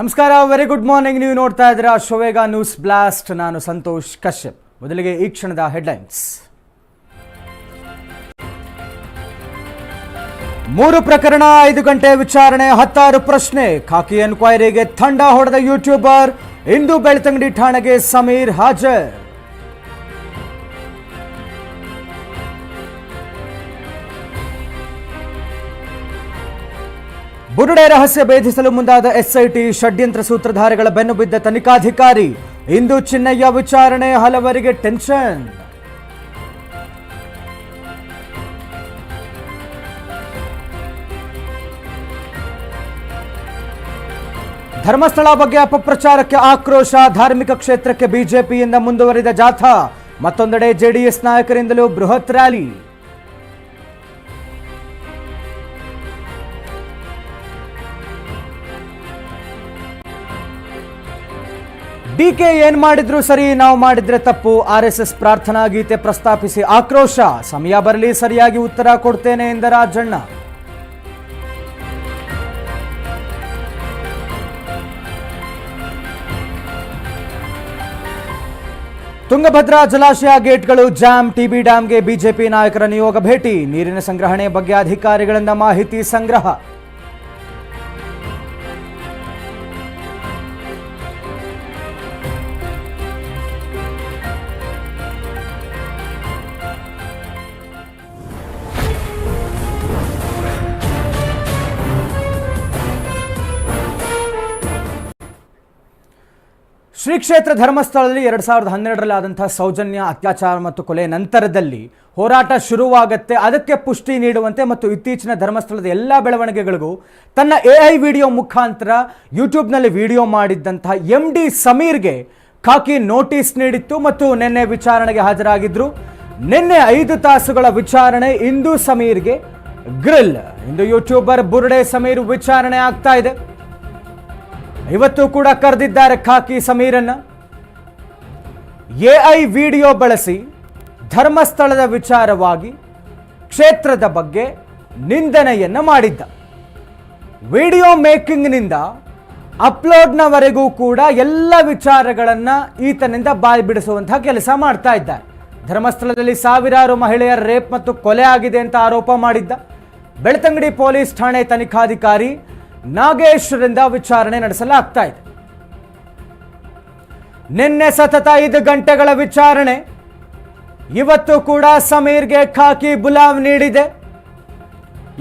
ನಮಸ್ಕಾರ very good morning ನೀವು ನೋಡ್ತಾ ಇದ್ದೀರಾ ಶೋವೇಗ ನ್ಯೂಸ್ ಬ್ಲಾಸ್ಟ್. ನಾನು ಸಂತೋಷ್ ಕಶ್ಯಪ್. ಮೊದಲಿಗೆ ಈ ಕ್ಷಣದ ಹೆಡ್ಲೈನ್ಸ್. ಮೂರು ಪ್ರಕರಣ, ಐದು ಗಂಟೆ ವಿಚಾರಣೆ, ಹತ್ತಾರು ಪ್ರಶ್ನೆ. ಖಾಕಿ ಎನ್ಕ್ವೈರಿಗೆ ತಂಡ ಹೊಡೆದ ಯೂಟ್ಯೂಬರ್. ಇಂದು ಬೆಳ್ತಂಗಡಿ ಠಾಣೆಗೆ ಸಮೀರ್ ಹಾಜರ್. ಬುರುಡೆ ರಹಸ್ಯ ಭೇದಿಸಲು ಮುಂದಾದ ಎಸ್ಐಟಿ ಷಡ್ಯಂತ್ರ ಸೂತ್ರಧಾರಿಗಳ ಬೆನ್ನು ಬಿದ್ದ ತನಿಖಾಧಿಕಾರಿ. ಇಂದು ಚಿನ್ನಯ್ಯ ವಿಚಾರಣೆ ಹಲವರಿಗೆ ಟೆನ್ಷನ್. ಧರ್ಮಸ್ಥಳ ಬಗ್ಗೆ ಅಪಪ್ರಚಾರಕ್ಕೆ ಆಕ್ರೋಶ. ಧಾರ್ಮಿಕ ಕ್ಷೇತ್ರಕ್ಕೆ ಬಿಜೆಪಿಯಿಂದ ಮುಂದುವರಿದ ಜಾಥಾ. ಮತ್ತೊಂದೆಡೆ ಜೆಡಿಎಸ್ ನಾಯಕರಿಂದಲೂ ಬೃಹತ್ ರ್ಯಾಲಿ. ಡಿಕೆ ಏನ್ ಮಾಡಿದ್ರು ಸರಿ, ನಾವು ಮಾಡಿದ್ರೆ ತಪ್ಪು. ಆರ್ ಎಸ್ ಎಸ್ ಪ್ರಾರ್ಥನಾ ಗೀತೆ ಪ್ರಸ್ತಾಪಿಸಿ ಆಕ್ರೋಶ. ಸಮಯ ಬರಲಿ, ಸರಿಯಾಗಿ ಉತ್ತರ ಕೊಡ್ತೇನೆ ಎಂದ ರಾಜಣ್ಣ. ತುಂಗಭದ್ರಾ ಜಲಾಶಯ ಗೇಟ್ಗಳು ಜಾಮ್ ಟಿಬಿ ಡ್ಯಾಂಗೆ ಬಿಜೆಪಿ ನಾಯಕರ ನಿಯೋಗ ಭೇಟಿ. ನೀರಿನ ಸಂಗ್ರಹಣೆ ಬಗ್ಗೆ ಅಧಿಕಾರಿಗಳಿಂದ ಮಾಹಿತಿ ಸಂಗ್ರಹ. ಶ್ರೀ ಕ್ಷೇತ್ರ ಧರ್ಮಸ್ಥಳದಲ್ಲಿ ಎರಡು ಸಾವಿರದ ಹನ್ನೆರಡರಲ್ಲಿ ಆದಂತಹ ಸೌಜನ್ಯ, ಅತ್ಯಾಚಾರ ಮತ್ತು ಕೊಲೆ ನಂತರದಲ್ಲಿ ಹೋರಾಟ ಶುರುವಾಗುತ್ತೆ. ಅದಕ್ಕೆ ಪುಷ್ಟಿ ನೀಡುವಂತೆ ಮತ್ತು ಇತ್ತೀಚಿನ ಧರ್ಮಸ್ಥಳದ ಎಲ್ಲ ಬೆಳವಣಿಗೆಗಳಿಗೂ ತನ್ನ ಎ ಐ ವಿಡಿಯೋ ಮುಖಾಂತರ ಯೂಟ್ಯೂಬ್ನಲ್ಲಿ ವಿಡಿಯೋ ಮಾಡಿದ್ದಂತಹ ಎಂ ಡಿ ಸಮೀರ್ಗೆ ಖಾಕಿ ನೋಟಿಸ್ ನೀಡಿತ್ತು ಮತ್ತು ನಿನ್ನೆ ವಿಚಾರಣೆಗೆ ಹಾಜರಾಗಿದ್ರು. ನಿನ್ನೆ ಐದು ತಾಸುಗಳ ವಿಚಾರಣೆ, ಇಂದು ಸಮೀರ್ಗೆ ಗ್ರಿಲ್. ಇಂದು ಯೂಟ್ಯೂಬರ್ ಬುರ್ಡೆ ಸಮೀರ್ ವಿಚಾರಣೆ ಆಗ್ತಾ ಇದೆ. ಇವತ್ತು ಕೂಡ ಕರೆದಿದ್ದಾರೆ ಖಾಕಿ ಸಮೀರನ್ನ. ಎಐ ವಿಡಿಯೋ ಬಳಸಿ ಧರ್ಮಸ್ಥಳದ ವಿಚಾರವಾಗಿ ಕ್ಷೇತ್ರದ ಬಗ್ಗೆ ನಿಂದನೆಯನ್ನ ಮಾಡಿದ್ದ. ವಿಡಿಯೋ ಮೇಕಿಂಗ್ನಿಂದ ಅಪ್ಲೋಡ್ನವರೆಗೂ ಕೂಡ ಎಲ್ಲ ವಿಚಾರಗಳನ್ನು ಈತನಿಂದ ಬಾಯಿ ಬಿಡಿಸುವಂತಹ ಕೆಲಸ ಮಾಡ್ತಾ ಇದ್ದಾರೆ. ಧರ್ಮಸ್ಥಳದಲ್ಲಿ ಸಾವಿರಾರು ಮಹಿಳೆಯರ ರೇಪ್ ಮತ್ತು ಕೊಲೆ ಆಗಿದೆ ಅಂತ ಆರೋಪ ಮಾಡಿದ್ದ. ಬೆಳ್ತಂಗಡಿ ಪೊಲೀಸ್ ಠಾಣೆ ತನಿಖಾಧಿಕಾರಿ ನಾಗೇಶ್ವರಿಂದ ವಿಚಾರಣೆ ನಡೆಸಲಾಗ್ತಾ ಇದೆ. ನಿನ್ನೆ ಸತತ ಐದು ಗಂಟೆಗಳ ವಿಚಾರಣೆ. ಇವತ್ತು ಕೂಡ ಸಮೀರ್ಗೆ ಖಾಕಿ ಬುಲಾವ್ ನೀಡಿದೆ.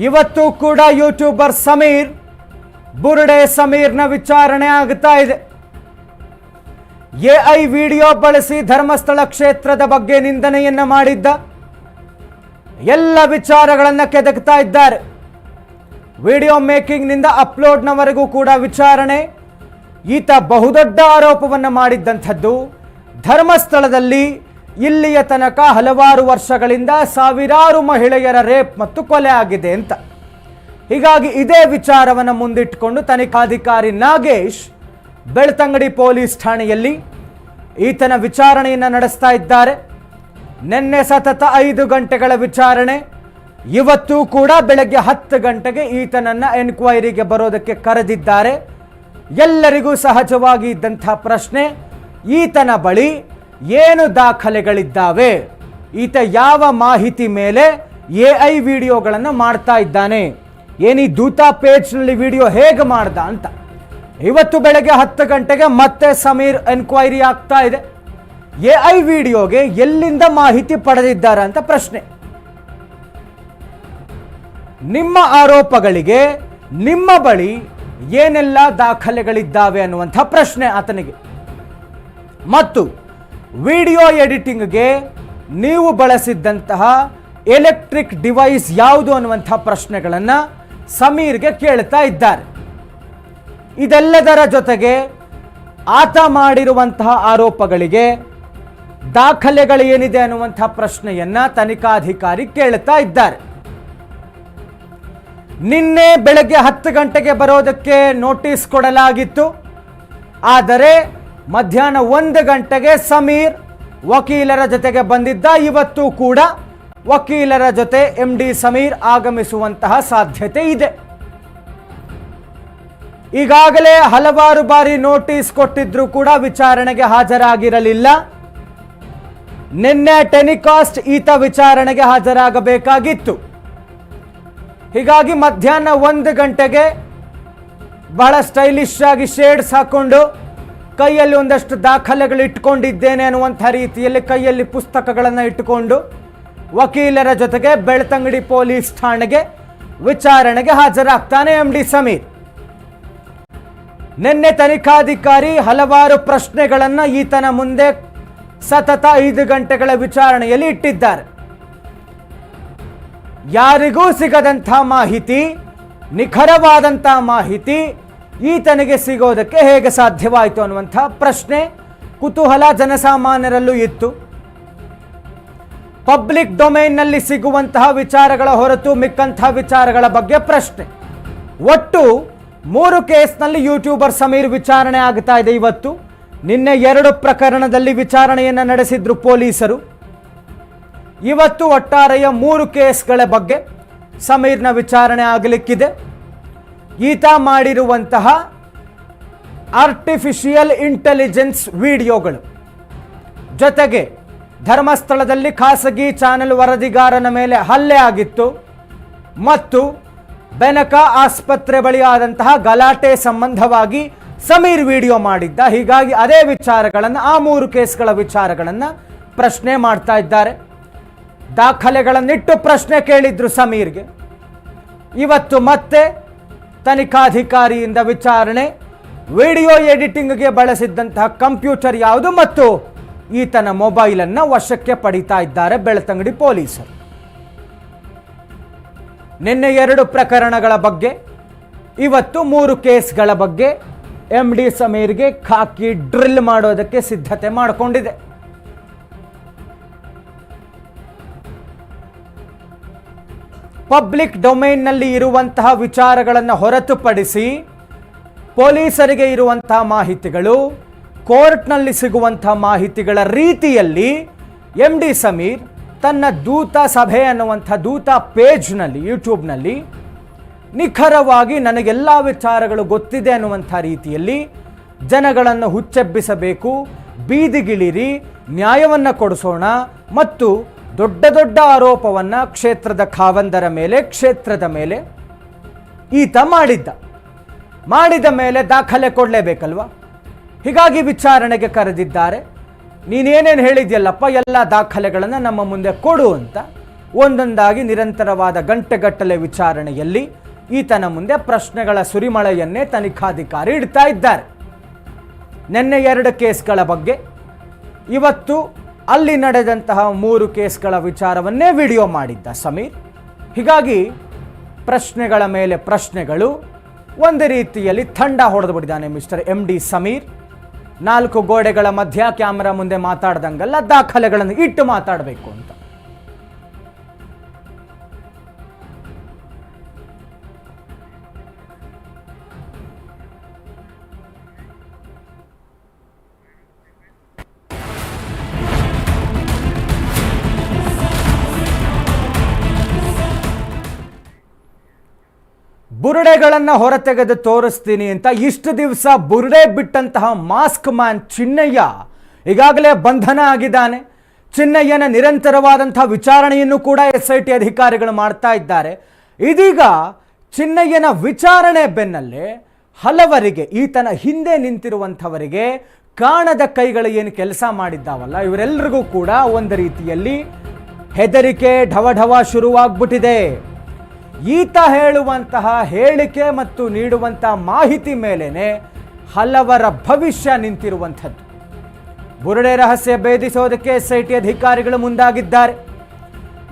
ಇವತ್ತು ಕೂಡ ಯೂಟ್ಯೂಬರ್ ಸಮೀರ್, ಬುರುಡೆ ಸಮೀರ್ನ ವಿಚಾರಣೆ ಆಗ್ತಾ ಇದೆ. ಎಐ ವಿಡಿಯೋ ಬಳಸಿ ಧರ್ಮಸ್ಥಳ ಕ್ಷೇತ್ರದ ಬಗ್ಗೆ ನಿಂದನೆಯನ್ನ ಮಾಡಿದ್ದ. ಎಲ್ಲ ವಿಚಾರಗಳನ್ನು ಕೆದಕ್ತಾ ಇದ್ದಾರೆ. ವಿಡಿಯೋ ಮೇಕಿಂಗ್ನಿಂದ ಅಪ್ಲೋಡ್ನವರೆಗೂ ಕೂಡ ವಿಚಾರಣೆ. ಈತ ಬಹುದೊಡ್ಡ ಆರೋಪವನ್ನು ಮಾಡಿದ್ದಂಥದ್ದು. ಧರ್ಮಸ್ಥಳದಲ್ಲಿ ಇಲ್ಲಿಯ ತನಕ ಹಲವಾರು ವರ್ಷಗಳಿಂದ ಸಾವಿರಾರು ಮಹಿಳೆಯರ ರೇಪ್ ಮತ್ತು ಕೊಲೆ ಆಗಿದೆ ಅಂತ. ಹೀಗಾಗಿ ಇದೇ ವಿಚಾರವನ್ನು ಮುಂದಿಟ್ಟುಕೊಂಡು ತನಿಖಾಧಿಕಾರಿ ನಾಗೇಶ್ ಬೆಳ್ತಂಗಡಿ ಪೊಲೀಸ್ ಠಾಣೆಯಲ್ಲಿ ಈತನ ವಿಚಾರಣೆಯನ್ನು ನಡೆಸ್ತಾ ಇದ್ದಾರೆ. ನಿನ್ನೆ ಸತತ ಐದು ಗಂಟೆಗಳ ವಿಚಾರಣೆ. ಇವತ್ತು ಕೂಡ ಬೆಳಗ್ಗೆ ಹತ್ತು ಗಂಟೆಗೆ ಈತನನ್ನ ಎನ್ಕ್ವೈರಿಗೆ ಬರೋದಕ್ಕೆ ಕರೆದಿದ್ದಾರೆ. ಎಲ್ಲರಿಗೂ ಸಹಜವಾಗಿ ಇದ್ದಂಥ ಪ್ರಶ್ನೆ, ಈತನ ಬಳಿ ಏನು ದಾಖಲೆಗಳಿದ್ದಾವೆ? ಈತ ಯಾವ ಮಾಹಿತಿ ಮೇಲೆ ಎ ಐ ವಿಡಿಯೋಗಳನ್ನು ಮಾಡ್ತಾ ಇದ್ದಾನೆ? ಏನೀ ದೂತ ಪೇಜ್ನಲ್ಲಿ ವಿಡಿಯೋ ಹೇಗೆ ಮಾಡ್ದ ಅಂತ. ಇವತ್ತು ಬೆಳಗ್ಗೆ ಹತ್ತು ಗಂಟೆಗೆ ಮತ್ತೆ ಸಮೀರ್ ಎನ್ಕ್ವೈರಿ ಆಗ್ತಾ ಇದೆ. ಎ ಐ ವಿಡಿಯೋಗೆ ಎಲ್ಲಿಂದ ಮಾಹಿತಿ ಪಡೆದಿದ್ದಾರೆ ಅಂತ ಪ್ರಶ್ನೆ. ನಿಮ್ಮ ಆರೋಪಗಳಿಗೆ ನಿಮ್ಮ ಬಳಿ ಏನೆಲ್ಲ ದಾಖಲೆಗಳಿದ್ದಾವೆ ಅನ್ನುವಂಥ ಪ್ರಶ್ನೆ ಆತನಿಗೆ. ಮತ್ತು ವಿಡಿಯೋ ಎಡಿಟಿಂಗ್ಗೆ ನೀವು ಬಳಸಿದ್ದಂತಹ ಎಲೆಕ್ಟ್ರಿಕ್ ಡಿವೈಸ್ ಯಾವುದು ಅನ್ನುವಂಥ ಪ್ರಶ್ನೆಗಳನ್ನು ಸಮೀರ್ಗೆ ಕೇಳ್ತಾ ಇದ್ದಾರೆ. ಇದೆಲ್ಲದರ ಜೊತೆಗೆ ಆತ ಮಾಡಿರುವಂತಹ ಆರೋಪಗಳಿಗೆ ದಾಖಲೆಗಳು ಏನಿದೆ ಅನ್ನುವಂಥ ಪ್ರಶ್ನೆಯನ್ನು ತನಿಖಾಧಿಕಾರಿ ಕೇಳ್ತಾ ಇದ್ದಾರೆ. ನಿನ್ನೆ ಬೆಳಗ್ಗೆ ಹತ್ತು ಗಂಟೆಗೆ ಬರೋದಕ್ಕೆ ನೋಟಿಸ್ ಕೊಡಲಾಗಿತ್ತು. ಆದರೆ ಮಧ್ಯಾಹ್ನ ಒಂದು ಗಂಟೆಗೆ ಸಮೀರ್ ವಕೀಲರ ಜೊತೆಗೆ ಬಂದಿದ್ದ. ಇವತ್ತು ಕೂಡ ವಕೀಲರ ಜೊತೆ ಎಂ ಡಿ ಸಮೀರ್ ಆಗಮಿಸುವಂತಹ ಸಾಧ್ಯತೆ ಇದೆ. ಈಗಾಗಲೇ ಹಲವಾರು ಬಾರಿ ನೋಟಿಸ್ ಕೊಟ್ಟಿದ್ರೂ ಕೂಡ ವಿಚಾರಣೆಗೆ ಹಾಜರಾಗಿರಲಿಲ್ಲ. ನಿನ್ನೆ ಟೆನಿಕಾಸ್ಟ್ ಈತ ವಿಚಾರಣೆಗೆ ಹಾಜರಾಗಬೇಕಾಗಿತ್ತು. ಹೀಗಾಗಿ ಮಧ್ಯಾಹ್ನ ಒಂದು ಗಂಟೆಗೆ ಬಹಳ ಸ್ಟೈಲಿಶ್ ಆಗಿ ಶೇಡ್ಸ್ ಹಾಕೊಂಡು ಕೈಯಲ್ಲಿ ಒಂದಷ್ಟು ದಾಖಲೆಗಳು ಇಟ್ಕೊಂಡಿದ್ದೇನೆ ಅನ್ನುವಂಥ ರೀತಿಯಲ್ಲಿ ಕೈಯಲ್ಲಿ ಪುಸ್ತಕಗಳನ್ನು ಇಟ್ಟುಕೊಂಡು ವಕೀಲರ ಜೊತೆಗೆ ಬೆಳ್ತಂಗಡಿ ಪೊಲೀಸ್ ಠಾಣೆಗೆ ವಿಚಾರಣೆಗೆ ಹಾಜರಾಗ್ತಾನೆ ಎಂ ಡಿ ಸಮೀರ್. ನಿನ್ನೆ ತನಿಖಾಧಿಕಾರಿ ಹಲವಾರು ಪ್ರಶ್ನೆಗಳನ್ನು ಈತನ ಮುಂದೆ ಸತತ ಐದು ಗಂಟೆಗಳ ವಿಚಾರಣೆಯಲ್ಲಿ ಇಟ್ಟಿದ್ದಾರೆ. ಯಾರಿಗೂ ಸಿಗದಂಥ ಮಾಹಿತಿ, ನಿಖರವಾದಂಥ ಮಾಹಿತಿ ಈತನಿಗೆ ಸಿಗೋದಕ್ಕೆ ಹೇಗೆ ಸಾಧ್ಯವಾಯಿತು ಅನ್ನುವಂಥ ಪ್ರಶ್ನೆ ಕುತೂಹಲ ಜನಸಾಮಾನ್ಯರಲ್ಲೂ ಇತ್ತು. ಪಬ್ಲಿಕ್ ಡೊಮೈನ್ನಲ್ಲಿ ಸಿಗುವಂತಹ ವಿಚಾರಗಳ ಹೊರತು ಮಿಕ್ಕಂತಹ ವಿಚಾರಗಳ ಬಗ್ಗೆ ಪ್ರಶ್ನೆ. ಒಟ್ಟು ಮೂರು ಕೇಸ್ನಲ್ಲಿ ಯೂಟ್ಯೂಬರ್ ಸಮೀರ್ ವಿಚಾರಣೆ ಆಗ್ತಾ ಇದೆ ಇವತ್ತು. ನಿನ್ನೆ ಎರಡು ಪ್ರಕರಣದಲ್ಲಿ ವಿಚಾರಣೆಯನ್ನು ನಡೆಸಿದ್ರು ಪೊಲೀಸರು. ಇವತ್ತು ಒಟ್ಟಾರೆಯ ಮೂರು ಕೇಸ್ಗಳ ಬಗ್ಗೆ ಸಮೀರ್ನ ವಿಚಾರಣೆ ಆಗಲಿಕ್ಕಿದೆ. ಈತ ಮಾಡಿರುವಂತಹ ಆರ್ಟಿಫಿಷಿಯಲ್ ಇಂಟೆಲಿಜೆನ್ಸ್ ವಿಡಿಯೋಗಳು. ಜೊತೆಗೆ ಧರ್ಮಸ್ಥಳದಲ್ಲಿ ಖಾಸಗಿ ಚಾನೆಲ್ ವರದಿಗಾರನ ಮೇಲೆ ಹಲ್ಲೆ ಆಗಿತ್ತು. ಮತ್ತು ಬೆನಕ ಆಸ್ಪತ್ರೆ ಬಳಿ ಆದಂತಹ ಗಲಾಟೆ ಸಂಬಂಧವಾಗಿ ಸಮೀರ್ ವಿಡಿಯೋ ಮಾಡಿದ್ದ. ಹೀಗಾಗಿ ಅದೇ ವಿಚಾರಗಳನ್ನು ಆ ಮೂರು ಕೇಸ್ಗಳ ವಿಚಾರಗಳನ್ನು ಪ್ರಶ್ನೆ ಮಾಡ್ತಾ ಇದ್ದಾರೆ. ದಾಖಲೆಗಳನ್ನಿಟ್ಟು ಪ್ರಶ್ನೆ ಕೇಳಿದ್ರು ಸಮೀರ್ಗೆ. ಇವತ್ತು ಮತ್ತೆ ತನಿಖಾಧಿಕಾರಿಯಿಂದ ವಿಚಾರಣೆ, ವಿಡಿಯೋ ಎಡಿಟಿಂಗ್ಗೆ ಬಳಸಿದ್ದಂತಹ ಕಂಪ್ಯೂಟರ್ ಯಾವುದು ಮತ್ತು ಈತನ ಮೊಬೈಲನ್ನು ವಶಕ್ಕೆ ಪಡಿತಾ ಇದ್ದಾರೆ ಬೆಳ್ತಂಗಡಿ ಪೊಲೀಸರು. ನಿನ್ನೆ ಎರಡು ಪ್ರಕರಣಗಳ ಬಗ್ಗೆ, ಇವತ್ತು ಮೂರು ಕೇಸ್ಗಳ ಬಗ್ಗೆ ಎಂ ಡಿ ಸಮೀರ್ಗೆ ಖಾಕಿ ಡ್ರಿಲ್ ಮಾಡೋದಕ್ಕೆ ಸಿದ್ಧತೆ ಮಾಡಿಕೊಂಡಿದೆ. ಪಬ್ಲಿಕ್ ಡೊಮೈನ್ನಲ್ಲಿ ಇರುವಂತಹ ವಿಚಾರಗಳನ್ನು ಹೊರತುಪಡಿಸಿ ಪೊಲೀಸರಿಗೆ ಇರುವಂತಹ ಮಾಹಿತಿಗಳು, ಕೋರ್ಟ್ನಲ್ಲಿ ಸಿಗುವಂತಹ ಮಾಹಿತಿಗಳ ರೀತಿಯಲ್ಲಿ ಎಂ ಡಿ ಸಮೀರ್ ತನ್ನ ದೂತ ಸಭೆ ಅನ್ನುವಂಥ ದೂತ ಪೇಜ್ನಲ್ಲಿ, ಯೂಟ್ಯೂಬ್ನಲ್ಲಿ ನಿಖರವಾಗಿ ನನಗೆಲ್ಲ ವಿಚಾರಗಳು ಗೊತ್ತಿದೆ ಅನ್ನುವಂಥ ರೀತಿಯಲ್ಲಿ ಜನಗಳನ್ನು ಹುಚ್ಚೆಬ್ಬಿಸಬೇಕು, ಬೀದಿಗಿಳಿರಿ, ನ್ಯಾಯವನ್ನು ಕೊಡಿಸೋಣ ಮತ್ತು ದೊಡ್ಡ ದೊಡ್ಡ ಆರೋಪವನ್ನು ಕ್ಷೇತ್ರದ ಖಾವಂದರ ಮೇಲೆ, ಕ್ಷೇತ್ರದ ಮೇಲೆ ಈತ ಮಾಡಿದ್ದ. ಮಾಡಿದ ಮೇಲೆ ದಾಖಲೆ ಕೊಡಲೇಬೇಕಲ್ವ? ಹೀಗಾಗಿ ವಿಚಾರಣೆಗೆ ಕರೆದಿದ್ದಾರೆ. ನೀನೇನೇನು ಹೇಳಿದ್ಯಲ್ಲಪ್ಪ, ಎಲ್ಲ ದಾಖಲೆಗಳನ್ನು ನಮ್ಮ ಮುಂದೆ ಕೊಡು ಅಂತ ಒಂದೊಂದಾಗಿ ನಿರಂತರವಾದ ಗಂಟೆಗಟ್ಟಲೆ ವಿಚಾರಣೆಯಲ್ಲಿ ಈತನ ಮುಂದೆ ಪ್ರಶ್ನೆಗಳ ಸುರಿಮಳೆಯನ್ನೇ ತನಿಖಾಧಿಕಾರಿ ಇಡ್ತಾ ಇದ್ದಾರೆ. ನಿನ್ನೆ ಎರಡು ಕೇಸ್ಗಳ ಬಗ್ಗೆ. ಇವತ್ತು ಅಲ್ಲಿ ನಡೆದಂತಹ ಮೂರು ಕೇಸ್ಗಳ ವಿಚಾರವನ್ನೇ ವಿಡಿಯೋ ಮಾಡಿದ್ದ ಸಮೀರ್. ಹೀಗಾಗಿ ಪ್ರಶ್ನೆಗಳ ಮೇಲೆ ಪ್ರಶ್ನೆಗಳು, ಒಂದು ರೀತಿಯಲ್ಲಿ ಥಂಡ ಹೊಡೆದು ಬಿಟ್ಟಿದ್ದಾನೆ ಮಿಸ್ಟರ್ ಎಂ ಡಿ ಸಮೀರ್. ನಾಲ್ಕು ಗೋಡೆಗಳ ಮಧ್ಯ ಕ್ಯಾಮರಾ ಮುಂದೆ ಮಾತಾಡ್ದಂಗಲ್ಲ ದಾಖಲೆಗಳನ್ನು ಇಟ್ಟು ಮಾತಾಡಬೇಕು ಅಂತ. ಬುರುಡೆಗಳನ್ನು ಹೊರತೆಗೆದು ತೋರಿಸ್ತೀನಿ ಅಂತ ಇಷ್ಟು ದಿವಸ ಬುರುಡೆ ಬಿಟ್ಟಂತಹ ಮಾಸ್ಕ್ ಮ್ಯಾನ್ ಚಿನ್ನಯ್ಯ ಈಗಾಗಲೇ ಬಂಧನ ಆಗಿದ್ದಾನೆ. ಚಿನ್ನಯ್ಯನ ನಿರಂತರವಾದಂತಹ ವಿಚಾರಣೆಯನ್ನು ಕೂಡ ಎಸ್ ಐ ಟಿ ಅಧಿಕಾರಿಗಳು ಮಾಡ್ತಾ ಇದ್ದಾರೆ. ಇದೀಗ ಚಿನ್ನಯ್ಯನ ವಿಚಾರಣೆ ಬೆನ್ನಲ್ಲೇ ಹಲವರಿಗೆ, ಈತನ ಹಿಂದೆ ನಿಂತಿರುವಂಥವರಿಗೆ ಕಾಣದ ಕೈಗಳು ಏನು ಕೆಲಸ ಮಾಡಿದ್ದಾವಲ್ಲ ಇವರೆಲ್ಲರಿಗೂ ಕೂಡ ಒಂದು ರೀತಿಯಲ್ಲಿ ಹೆದರಿಕೆ ಢವಢವ ಶುರುವಾಗ್ಬಿಟ್ಟಿದೆ. ಈತ ಹೇಳುವಂತಹ ಹೇಳಿಕೆ ಮತ್ತು ನೀಡುವಂತಹ ಮಾಹಿತಿ ಮೇಲೇನೆ ಹಲವರ ಭವಿಷ್ಯ ನಿಂತಿರುವಂಥದ್ದು. ಬುರುಡೆ ರಹಸ್ಯ ಭೇದಿಸೋದಕ್ಕೆ ಎಸ್ಐಟಿ ಅಧಿಕಾರಿಗಳು ಮುಂದಾಗಿದ್ದಾರೆ.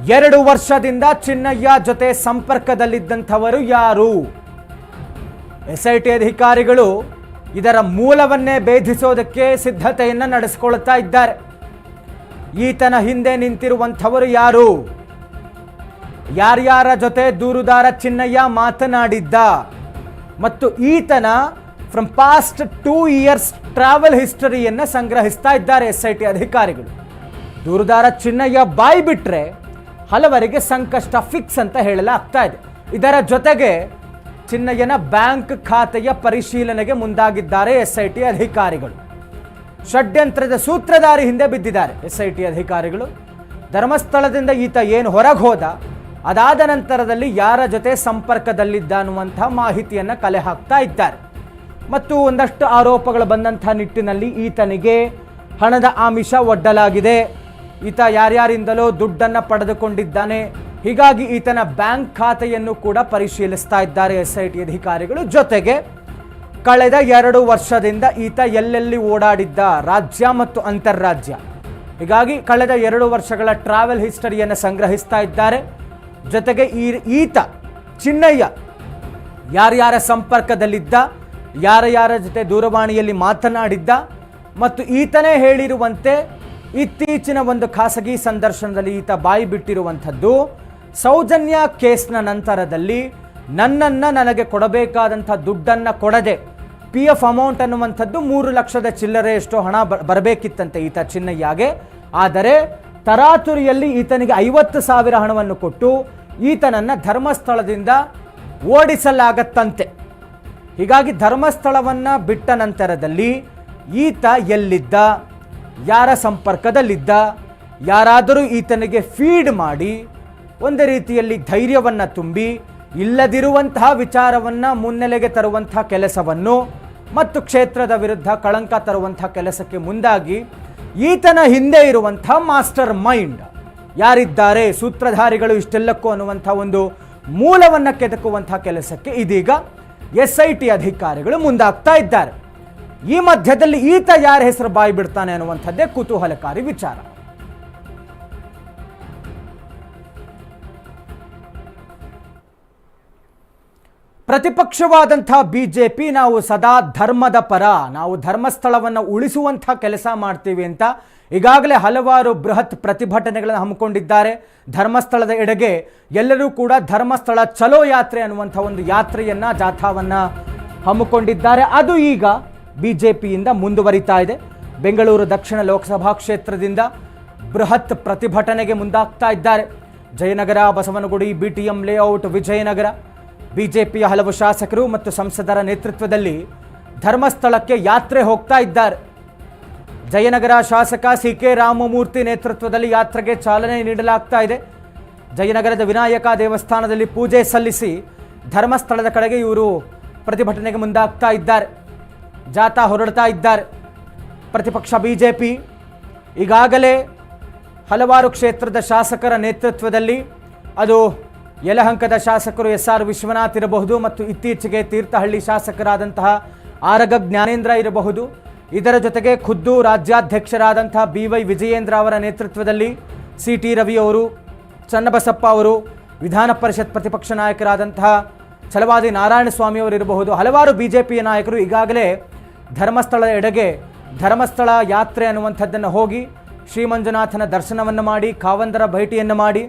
ಎರಡು ವರ್ಷದಿಂದ ಚಿನ್ನಯ್ಯ ಜೊತೆ ಸಂಪರ್ಕದಲ್ಲಿದ್ದಂಥವರು ಯಾರು? ಎಸ್ಐಟಿ ಅಧಿಕಾರಿಗಳು ಇದರ ಮೂಲವನ್ನೇ ಭೇದಿಸೋದಕ್ಕೆ ಸಿದ್ಧತೆಯನ್ನು ನಡೆಸಿಕೊಳ್ತಾ ಇದ್ದಾರೆ. ಈತನ ಹಿಂದೆ ನಿಂತಿರುವಂಥವರು ಯಾರು? ಯಾರ್ಯಾರ ಜೊತೆ ದೂರುದಾರ ಚಿನ್ನಯ್ಯ ಮಾತನಾಡಿದ್ದ ಮತ್ತು ಈತನ from past two years travel ಹಿಸ್ಟರಿಯನ್ನು ಸಂಗ್ರಹಿಸ್ತಾ ಇದ್ದಾರೆ ಎಸ್ ಐ ಟಿ ಅಧಿಕಾರಿಗಳು. ದೂರುದಾರ ಚಿನ್ನಯ್ಯ ಬಾಯಿ ಬಿಟ್ಟರೆ ಹಲವರಿಗೆ ಸಂಕಷ್ಟ ಫಿಕ್ಸ್ ಅಂತ ಹೇಳಲಾಗ್ತಾ ಇದೆ. ಇದರ ಜೊತೆಗೆ ಚಿನ್ನಯ್ಯನ ಬ್ಯಾಂಕ್ ಖಾತೆಯ ಪರಿಶೀಲನೆಗೆ ಮುಂದಾಗಿದ್ದಾರೆ ಎಸ್ಐಟಿ ಅಧಿಕಾರಿಗಳು. ಷಡ್ಯಂತ್ರದ ಸೂತ್ರಧಾರಿ ಹಿಂದೆ ಬಿದ್ದಿದ್ದಾರೆ ಎಸ್ಐಟಿ ಅಧಿಕಾರಿಗಳು. ಧರ್ಮಸ್ಥಳದಿಂದ ಈತ ಏನು ಹೊರಗೆ ಹೋದ? ಅದಾದ ನಂತರದಲ್ಲಿ ಯಾರ ಜೊತೆ ಸಂಪರ್ಕದಲ್ಲಿದ್ದ ಅನ್ನುವಂಥ ಮಾಹಿತಿಯನ್ನು ಕಲೆ ಹಾಕ್ತಾ ಇದ್ದಾರೆ. ಮತ್ತು ಒಂದಷ್ಟು ಆರೋಪಗಳು ಬಂದಂಥ ನಿಟ್ಟಿನಲ್ಲಿ ಈತನಿಗೆ ಹಣದ ಆಮಿಷ ಒಡ್ಡಲಾಗಿದೆ. ಈತ ಯಾರ್ಯಾರಿಂದಲೋ ದುಡ್ಡನ್ನು ಪಡೆದುಕೊಂಡಿದ್ದಾನೆ. ಹೀಗಾಗಿ ಈತನ ಬ್ಯಾಂಕ್ ಖಾತೆಯನ್ನು ಕೂಡ ಪರಿಶೀಲಿಸ್ತಾ ಇದ್ದಾರೆ ಎಸ್ ಐ ಟಿ ಅಧಿಕಾರಿಗಳು. ಜೊತೆಗೆ ಕಳೆದ ಎರಡು ವರ್ಷದಿಂದ ಈತ ಎಲ್ಲೆಲ್ಲಿ ಓಡಾಡಿದ್ದ ರಾಜ್ಯ ಮತ್ತು ಅಂತಾರಾಜ್ಯ ಹೀಗಾಗಿ ಕಳೆದ ಎರಡು ವರ್ಷಗಳ ಟ್ರಾವೆಲ್ ಹಿಸ್ಟರಿಯನ್ನು ಸಂಗ್ರಹಿಸ್ತಾ ಇದ್ದಾರೆ. ಜೊತೆಗೆ ಈ ಈತ ಚಿನ್ನಯ್ಯ ಯಾರ್ಯಾರ ಸಂಪರ್ಕದಲ್ಲಿದ್ದ, ಯಾರ ಯಾರ ಜೊತೆ ದೂರವಾಣಿಯಲ್ಲಿ ಮಾತನಾಡಿದ್ದ ಮತ್ತು ಈತನೇ ಹೇಳಿರುವಂತೆ ಇತ್ತೀಚಿನ ಒಂದು ಖಾಸಗಿ ಸಂದರ್ಶನದಲ್ಲಿ ಈತ ಬಾಯಿ ಬಿಟ್ಟಿರುವಂಥದ್ದು, ಸೌಜನ್ಯ ಕೇಸ್ನ ನಂತರದಲ್ಲಿ ನನ್ನನ್ನು ನನಗೆ ಕೊಡಬೇಕಾದಂಥ ದುಡ್ಡನ್ನು ಕೊಡದೆ ಪಿ ಎಫ್ ಅಮೌಂಟ್ ಅನ್ನುವಂಥದ್ದು ಮೂರು ಲಕ್ಷದ ಚಿಲ್ಲರೆಯಷ್ಟು ಹಣ ಬರಬೇಕಿತ್ತಂತೆ ಈತ ಚಿನ್ನಯ್ಯಗೆ. ಆದರೆ ತರಾತುರಿಯಲ್ಲಿ ಈತನಿಗೆ ಐವತ್ತು ಸಾವಿರ ಹಣವನ್ನು ಕೊಟ್ಟು ಈತನನ್ನು ಧರ್ಮಸ್ಥಳದಿಂದ ಓಡಿಸಲಾಗತ್ತಂತೆ. ಹೀಗಾಗಿ ಧರ್ಮಸ್ಥಳವನ್ನು ಬಿಟ್ಟ ನಂತರದಲ್ಲಿ ಈತ ಎಲ್ಲಿದ್ದ, ಯಾರ ಸಂಪರ್ಕದಲ್ಲಿದ್ದ, ಯಾರಾದರೂ ಈತನಿಗೆ ಫೀಡ್ ಮಾಡಿ ಒಂದು ರೀತಿಯಲ್ಲಿ ಧೈರ್ಯವನ್ನು ತುಂಬಿ ಇಲ್ಲದಿರುವಂತಹ ವಿಚಾರವನ್ನು ಮುನ್ನೆಲೆಗೆ ತರುವಂತಹ ಕೆಲಸವನ್ನು ಮತ್ತು ಕ್ಷೇತ್ರದ ವಿರುದ್ಧ ಕಳಂಕ ತರುವಂತಹ ಕೆಲಸಕ್ಕೆ ಮುಂದಾಗಿ ಈತನ ಹಿಂದೆ ಇರುವಂಥ ಮಾಸ್ಟರ್ ಮೈಂಡ್. ಯಾರಿದ್ದಾರೆ? ಸೂತ್ರಧಾರಿಗಳು ಇಷ್ಟೆಲ್ಲಕ್ಕೂ ಅನ್ನುವಂಥ ಒಂದು ಮೂಲವನ್ನು ಕೆದಕುವಂಥ ಕೆಲಸಕ್ಕೆ ಇದೀಗ ಎಸ್ ಐ ಟಿ ಅಧಿಕಾರಿಗಳು ಮುಂದಾಗ್ತಾ ಇದ್ದಾರೆ. ಈ ಮಧ್ಯದಲ್ಲಿ ಈತ ಯಾರ ಹೆಸರು ಬಾಯಿ ಬಿಡ್ತಾನೆ ಅನ್ನುವಂಥದ್ದೇ ಕುತೂಹಲಕಾರಿ ವಿಚಾರ. ಪ್ರತಿಪಕ್ಷವಾದಂಥ ಬಿ ಜೆ ಪಿ ನಾವು ಸದಾ ಧರ್ಮದ ಪರ, ನಾವು ಧರ್ಮಸ್ಥಳವನ್ನು ಉಳಿಸುವಂಥ ಕೆಲಸ ಮಾಡ್ತೀವಿ ಅಂತ ಈಗಾಗಲೇ ಹಲವಾರು ಬೃಹತ್ ಪ್ರತಿಭಟನೆಗಳನ್ನು ಹಮ್ಮಿಕೊಂಡಿದ್ದಾರೆ. ಧರ್ಮಸ್ಥಳದ ಎಡೆಗೆ ಎಲ್ಲರೂ ಕೂಡ ಧರ್ಮಸ್ಥಳ ಚಲೋ ಯಾತ್ರೆ ಅನ್ನುವಂಥ ಒಂದು ಯಾತ್ರೆಯನ್ನು, ಜಾಥಾವನ್ನು ಹಮ್ಮಿಕೊಂಡಿದ್ದಾರೆ. ಅದು ಈಗ ಬಿ ಜೆ ಪಿಯಿಂದ ಮುಂದುವರಿತಾ ಇದೆ. ಬೆಂಗಳೂರು ದಕ್ಷಿಣ ಲೋಕಸಭಾ ಕ್ಷೇತ್ರದಿಂದ ಬೃಹತ್ ಪ್ರತಿಭಟನೆಗೆ ಮುಂದಾಗ್ತಾ ಇದ್ದಾರೆ. Jayanagar, Basavanagudi B T M layout, Vijayanagar. ಬಿಜೆಪಿಯ ಹಲವು ಶಾಸಕರು ಮತ್ತು ಸಂಸದರ ನೇತೃತ್ವದಲ್ಲಿ ಧರ್ಮಸ್ಥಳಕ್ಕೆ ಯಾತ್ರೆ ಹೋಗ್ತಾ ಇದ್ದಾರೆ. ಜಯನಗರ ಶಾಸಕ ಸಿ ಕೆ ರಾಮಮೂರ್ತಿ ನೇತೃತ್ವದಲ್ಲಿ ಯಾತ್ರೆಗೆ ಚಾಲನೆ ನೀಡಲಾಗ್ತಾ ಇದೆ. ಜಯನಗರದ ವಿನಾಯಕ ದೇವಸ್ಥಾನದಲ್ಲಿ ಪೂಜೆ ಸಲ್ಲಿಸಿ ಧರ್ಮಸ್ಥಳದ ಕಡೆಗೆ ಇವರು ಪ್ರತಿಭಟನೆಗೆ ಮುಂದಾಗ್ತಾ ಇದ್ದಾರೆ. ಜಾಥಾ ಹೊರಡ್ತಾ ಇದ್ದಾರೆ. ಪ್ರತಿಪಕ್ಷ ಬಿಜೆಪಿ ಈಗಾಗಲೇ ಹಲವಾರು ಕ್ಷೇತ್ರದ ಶಾಸಕರ ನೇತೃತ್ವದಲ್ಲಿ ಅದು ಯಲಹಂಕದ ಶಾಸಕರು ಎಸ್ ಆರ್ ವಿಶ್ವನಾಥ್ ಇರಬಹುದು ಮತ್ತು ಇತ್ತೀಚೆಗೆ ತೀರ್ಥಹಳ್ಳಿ ಶಾಸಕರಾದಂತಹ ಆರಗ ಜ್ಞಾನೇಂದ್ರ ಇರಬಹುದು. ಇದರ ಜೊತೆಗೆ ಖುದ್ದು ರಾಜ್ಯಾಧ್ಯಕ್ಷರಾದಂತಹ ಬಿ ವೈ ವಿಜಯೇಂದ್ರ ಅವರ ನೇತೃತ್ವದಲ್ಲಿ ಸಿ ಟಿ ರವಿ ಅವರು, ಚನ್ನಬಸಪ್ಪ ಅವರು, ವಿಧಾನ ಪರಿಷತ್ ಪ್ರತಿಪಕ್ಷ ನಾಯಕರಾದಂತಹ ಛಲವಾದಿ ನಾರಾಯಣಸ್ವಾಮಿ ಅವರು ಇರಬಹುದು. ಹಲವಾರು ಬಿ ಜೆ ಪಿಯ ನಾಯಕರು ಈಗಾಗಲೇ ಧರ್ಮಸ್ಥಳದ ಎಡೆಗೆ ಧರ್ಮಸ್ಥಳ ಯಾತ್ರೆ ಅನ್ನುವಂಥದ್ದನ್ನು ಹೋಗಿ ಶ್ರೀ ಮಂಜುನಾಥನ ದರ್ಶನವನ್ನು ಮಾಡಿ, ಕಾವಂದರ ಭೇಟಿಯನ್ನು ಮಾಡಿ